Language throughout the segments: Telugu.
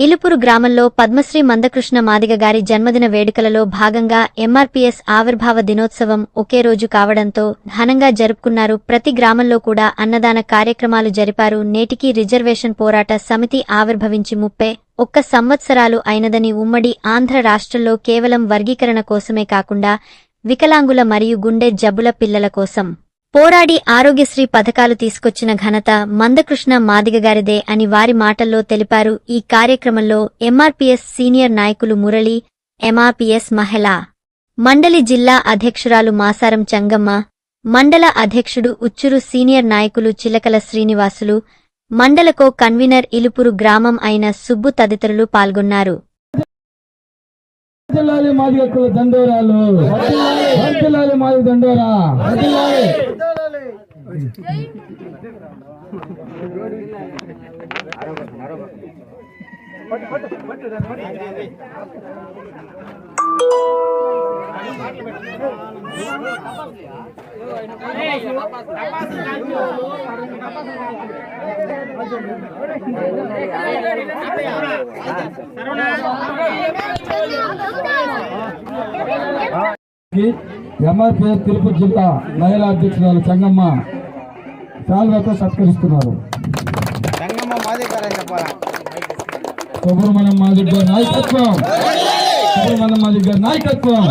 ఇలుపురు గ్రామంలో పద్మశ్రీ మందకృష్ణ మాదిగ గారి జన్మదిన వేడుకలలో భాగంగా ఎంఆర్పీఎస్ ఆవిర్భావ దినోత్సవం ఒకే రోజు కావడంతో ఘనంగా జరుపుకున్నారు ప్రతి గ్రామంలో కూడా అన్నదాన కార్యక్రమాలు జరిపారు. నేటికి రిజర్వేషన్ పోరాట సమితి ఆవిర్భవించి ముప్పై ఒక్క సంవత్సరాలు అయినదని ఉమ్మడి ఆంధ్ర రాష్ట్రంలో కేవలం వర్గీకరణ కోసమే కాకుండా వికలాంగుల మరియు గుండె జబ్బుల పిల్లల కోసం పోరాడి ఆరోగ్యశ్రీ పథకాలు తీసుకొచ్చిన ఘనత మందకృష్ణ మాదిగగారిదే అని వారి మాటల్లో తెలిపారు ఈ కార్యక్రమంలో ఎంఆర్పీఎస్ సీనియర్ నాయకులు మురళి ఎంఆర్పీఎస్ మహిళా మండలి జిల్లా అధ్యక్షురాలు మాసారం చంగమ్మ మండల అధ్యక్షుడు ఉచ్చురు సీనియర్ నాయకులు చిలకల శ్రీనివాసులు మండలకో కన్వీనర్ ఇలుపురు గ్రామం అయిన సుబ్బు తదితరులు పాల్గొన్నారు. వర్ధిల్లాలి మాదిగ కుల దండోరాలు. వర్ధిల్లాలి మాదిగ దండోరా. ఎంఆర్పిఎస్ తిరుపతి జిల్లా మహిళా అధ్యక్షురాలు చంగమ్మ శాల్వతో సత్కరిస్తున్నారు. సుబ్రహ్మణ్యం మాదిక్ గారి నాయకత్వం. సుబ్రహ్మణ్యం మాదిక్ గారి నాయకత్వం.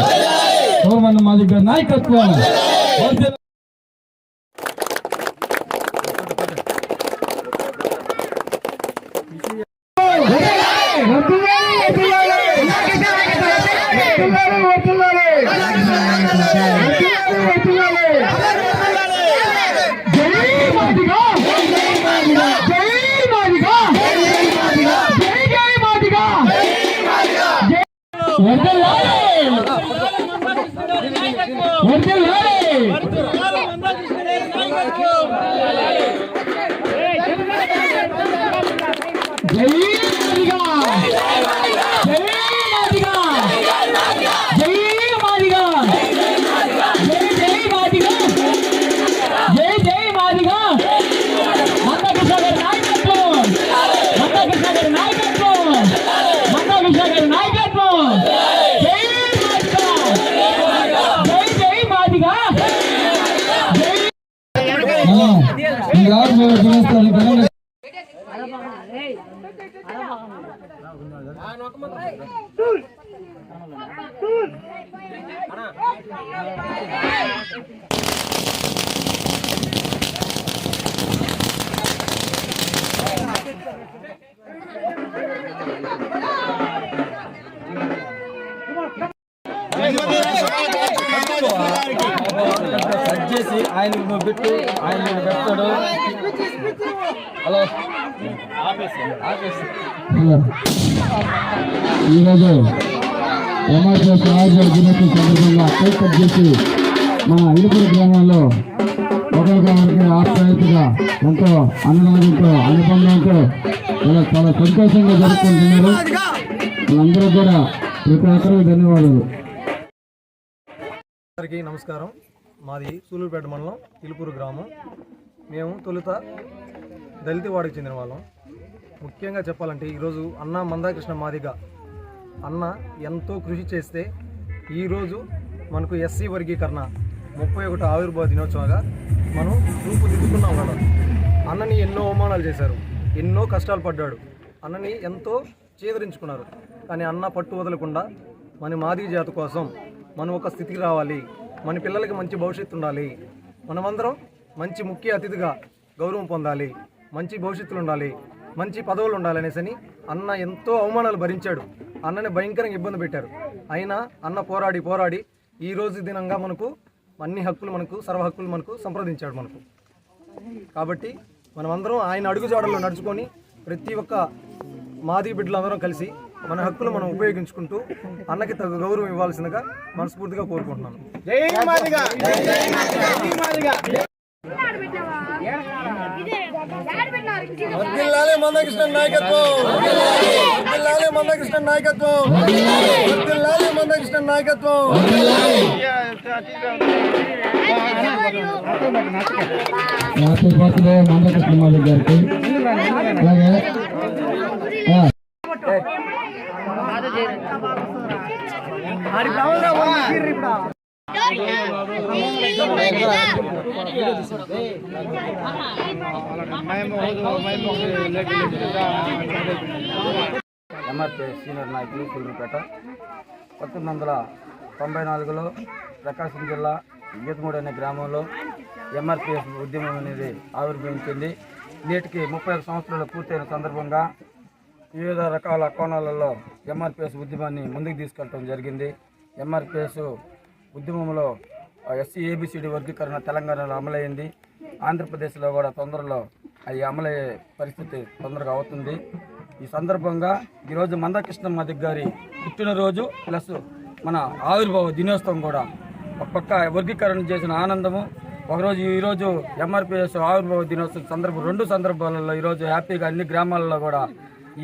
సుబ్రహ్మణ్యం మాదిక్ గారి నాయకత్వం. వర్ధిల్ల- చేసి ఆయన నువ్వు పెట్టు ఆయన నువ్వు పెడతాడు హలో ఈరోజు ఎంఆర్ఎస్ రాజు దినోత్సవం సందర్భంగా కట్ చేసి మన ఇలుపురు గ్రామంలో ఒకరికొకరికి ఆప్యాయతగా ఎంతో అన్నదానంతో అనుబంధంతో ఇలా చాలా సంతోషంగా జరుపుకుంటున్నారు. వాళ్ళందరూ కూడా ప్రతి ఒక్కరికి ధన్యవాదాలు. అందరికీ నమస్కారం. మాది సూలూరుపేట మండలం తిలుపూరు గ్రామం. మేము తొలుత దళిత వాడికి చెందిన వాళ్ళం. ముఖ్యంగా చెప్పాలంటే ఈరోజు అన్న మందాకృష్ణ మాదిగ. అన్న ఎంతో కృషి చేస్తే ఈరోజు మనకు ఎస్సీ వర్గీకరణ ముప్పై ఒకటి ఆవిర్భావ దినోత్సవంగా మనం రూపుదిద్దుకున్నాం కదా. అన్నని ఎన్నో అవమానాలు చేశారు ఎన్నో కష్టాలు పడ్డాడు. అన్నని ఎంతో చేదరించుకున్నారు. కానీ అన్న పట్టు వదలకుండా మన మాదిగ జాతి కోసం మనం ఒక స్థితికి రావాలి. మన పిల్లలకి మంచి భవిష్యత్తు ఉండాలి. మనమందరం మంచి ముఖ్య అతిథిగా గౌరవం పొందాలి. మంచి భవిష్యత్తులు ఉండాలి మంచి పదవులు ఉండాలి అనేసి అని అన్న ఎంతో అవమానాలు భరించాడు. అన్నని భయంకరంగా ఇబ్బంది పెట్టారు. అయినా అన్న పోరాడి పోరాడి ఈ రోజు దినంగా మనకు అన్ని హక్కులు మనకు సర్వ హక్కులు మనకు సంప్రదించాడు మనకు. కాబట్టి మనమందరం ఆయన అడుగుజాడల్లో నడుచుకొని ప్రతి ఒక్క మాది బిడ్డలందరం కలిసి మన హక్కులు మనం ఉపయోగించుకుంటూ అన్నకి తగు గౌరవం ఇవ్వాల్సిందిగా మనస్ఫూర్తిగా కోరుకుంటున్నాను. వర్దిల్లాలి మందకృష్ణ నాయకత్వం. వర్దిల్లాలి మందకృష్ణ నాయకత్వం. వర్దిల్లాలి మందకృష్ణ నాయకత్వం. హ్యాపీ బర్త్డే మందకృష్ణ మాలిక్ గారికి. అలాగే మరి ఎంఆర్పీ సీనియర్ నాయకులు సూర్యపేట పంతొమ్మిది వందల తొంభై నాలుగులో ప్రకాశం జిల్లా గీతమూడి అనే గ్రామంలో ఎంఆర్పిఎస్ ఉద్యమం అనేది ఆవిర్భవించింది నేటికి ముప్పై ఒక సంవత్సరాలు పూర్తయిన సందర్భంగా వివిధ రకాల కోణాలలో ఎంఆర్పిఎస్ ఉద్యమాన్ని ముందుకు తీసుకెళ్ళడం జరిగింది ఎంఆర్పిఎస్ ఉద్యమంలో ఎస్సీ ఏబిసిడి వర్గీకరణ తెలంగాణలో అమలైంది. ఆంధ్రప్రదేశ్లో కూడా తొందరలో అవి అమలయ్యే పరిస్థితి తొందరగా అవుతుంది. ఈ సందర్భంగా ఈరోజు మందకృష్ణ మాదిక్ గారి పుట్టినరోజు ప్లస్ మన ఆవిర్భావ దినోత్సవం కూడా ఒక పక్క వర్గీకరణ చేసిన ఆనందము. ఒకరోజు ఈరోజు ఎంఆర్పిఎస్ ఆవిర్భావ దినోత్సవం సందర్భం రెండు సందర్భాలలో ఈరోజు హ్యాపీగా అన్ని గ్రామాలలో కూడా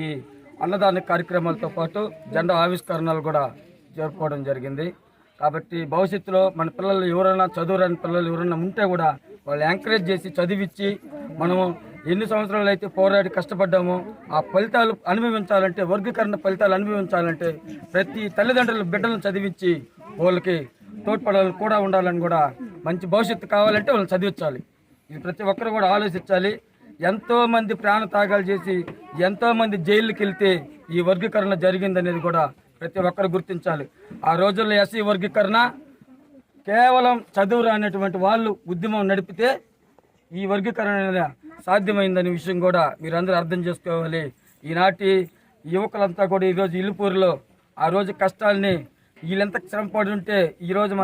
ఈ అన్నదాన కార్యక్రమాలతో పాటు జెండా ఆవిష్కరణలు కూడా జరుపుకోవడం జరిగింది. కాబట్టి భవిష్యత్తులో మన పిల్లలు ఎవరైనా చదువురాని పిల్లలు ఎవరైనా ఉంటే కూడా వాళ్ళు ఎంకరేజ్ చేసి చదివిచ్చి మనము ఎన్ని సంవత్సరాలు అయితే పోరాడి కష్టపడ్డామో ఆ ఫలితాలు అనుభవించాలంటే వర్గీకరణ ఫలితాలు అనుభవించాలంటే ప్రతి తల్లిదండ్రుల బిడ్డలను చదివించి వాళ్ళకి తోడ్పడాలని కూడా ఉండాలని కూడా మంచి భవిష్యత్తు కావాలంటే వాళ్ళని చదివించాలి. ఇది ప్రతి ఒక్కరు కూడా ఆలోచించాలి. ఎంతోమంది ప్రాణ త్యాగాలు చేసి ఎంతోమంది జైలుకి వెళ్తే ఈ వర్గీకరణ జరిగిందనేది కూడా ప్రతి ఒక్కరు గుర్తించాలి. ఆ రోజుల్లో ఎస్సీ వర్గీకరణ కేవలం చదువు రానటువంటి వాళ్ళు ఉద్యమం నడిపితే ఈ వర్గీకరణ సాధ్యమైందనే విషయం కూడా మీరందరూ అర్థం చేసుకోవాలి. ఈనాటి యువకులంతా కూడా ఈరోజు ఇల్లుపూరులో ఆ రోజు కష్టాల్ని వీళ్ళెంత శ్రమ పడి ఉంటే ఈరోజు మనం